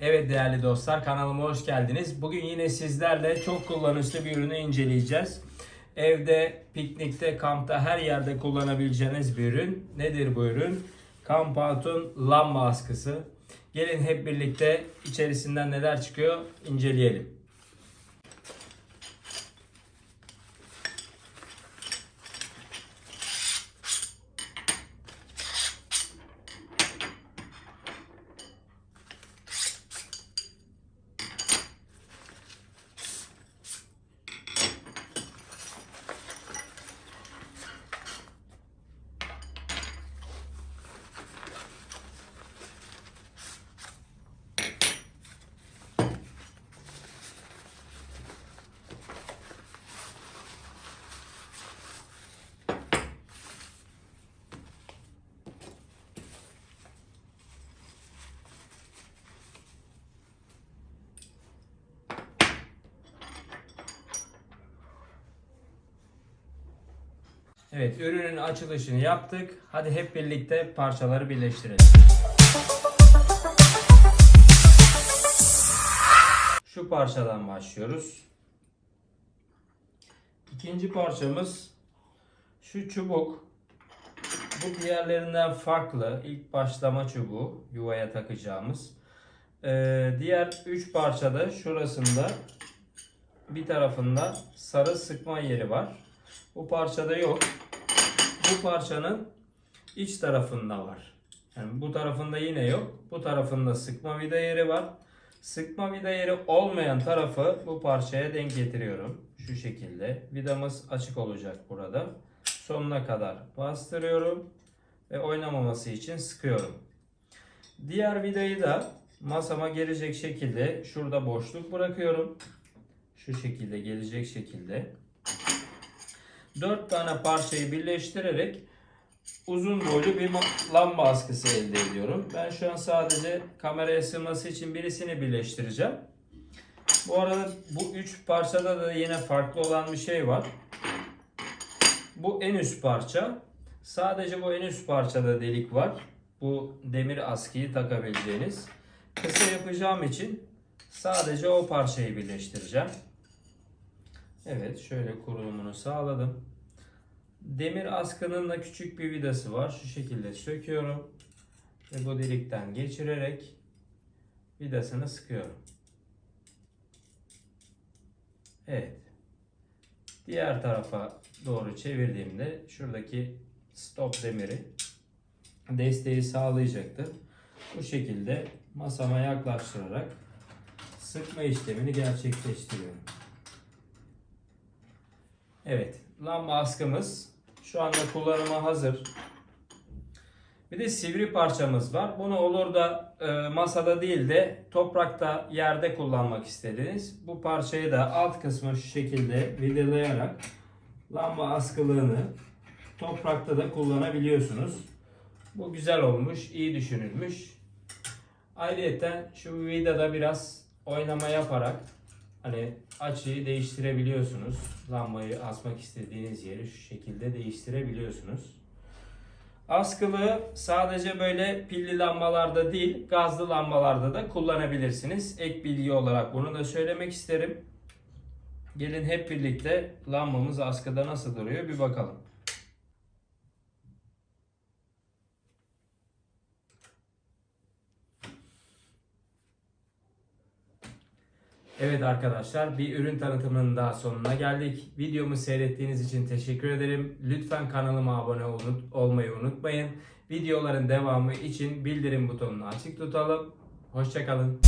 Evet değerli dostlar kanalıma hoş geldiniz. Bugün yine sizlerle çok kullanışlı bir ürünü inceleyeceğiz. Evde, piknikte, kampta her yerde kullanabileceğiniz bir ürün. Nedir bu ürün? Kampatun lamba askısı. Gelin hep birlikte içerisinden neler çıkıyor inceleyelim. Evet ürünün açılışını yaptık. Hadi hep birlikte parçaları birleştirelim. Şu parçadan başlıyoruz. İkinci parçamız şu çubuk. Bu diğerlerinden farklı. İlk başlama çubuğu yuvaya takacağımız. Ee, diğer üç parçada şurasında bir tarafında sarı sıkma yeri var. Bu parçada yok. Bu parçanın iç tarafında var. Yani bu tarafında yine yok. Bu tarafında sıkma vida yeri var. Sıkma vida yeri olmayan tarafı bu parçaya denk getiriyorum. Şu şekilde. Vidamız açık olacak burada. Sonuna kadar bastırıyorum ve oynamaması için sıkıyorum. Diğer vidayı da masama gelecek şekilde şurada boşluk bırakıyorum. Şu şekilde gelecek şekilde. 4 tane parçayı birleştirerek uzun boylu bir lamba askısı elde ediyorum. Ben şu an sadece kameraya sığması için birisini birleştireceğim. Bu arada bu üç parçada da yine farklı olan bir şey var. Bu en üst parça. Sadece bu en üst parçada delik var. Bu demir askıyı takabileceğiniz. Kısa yapacağım için sadece o parçayı birleştireceğim. Evet şöyle kurulumunu sağladım. Demir askının da küçük bir vidası var. Şu şekilde söküyorum. Ve bu delikten geçirerek vidasını sıkıyorum. Evet. Diğer tarafa doğru çevirdiğimde şuradaki stop demiri desteği sağlayacaktır. Bu şekilde masama yaklaştırarak sıkma işlemini gerçekleştiriyorum. Evet, lamba askımız şu anda kullanıma hazır. Bir de sivri parçamız var. Bunu olur da e, masada değil de toprakta yerde kullanmak istediniz. Bu parçayı da alt kısmı şu şekilde vidalayarak lamba askılığını toprakta da kullanabiliyorsunuz. Bu güzel olmuş, iyi düşünülmüş. Ayrıca şu vidada biraz oynama yaparak hani açıyı değiştirebiliyorsunuz. Lambayı asmak istediğiniz yeri şu şekilde değiştirebiliyorsunuz. Askılığı sadece böyle pilli lambalarda değil, gazlı lambalarda da kullanabilirsiniz. Ek bilgi olarak bunu da söylemek isterim. Gelin hep birlikte lambamız askıda nasıl duruyor bir bakalım. Evet arkadaşlar bir ürün tanıtımının daha sonuna geldik. Videomu seyrettiğiniz için teşekkür ederim. Lütfen kanalıma abone ol- olmayı unutmayın. Videoların devamı için bildirim butonunu açık tutalım. Hoşçakalın.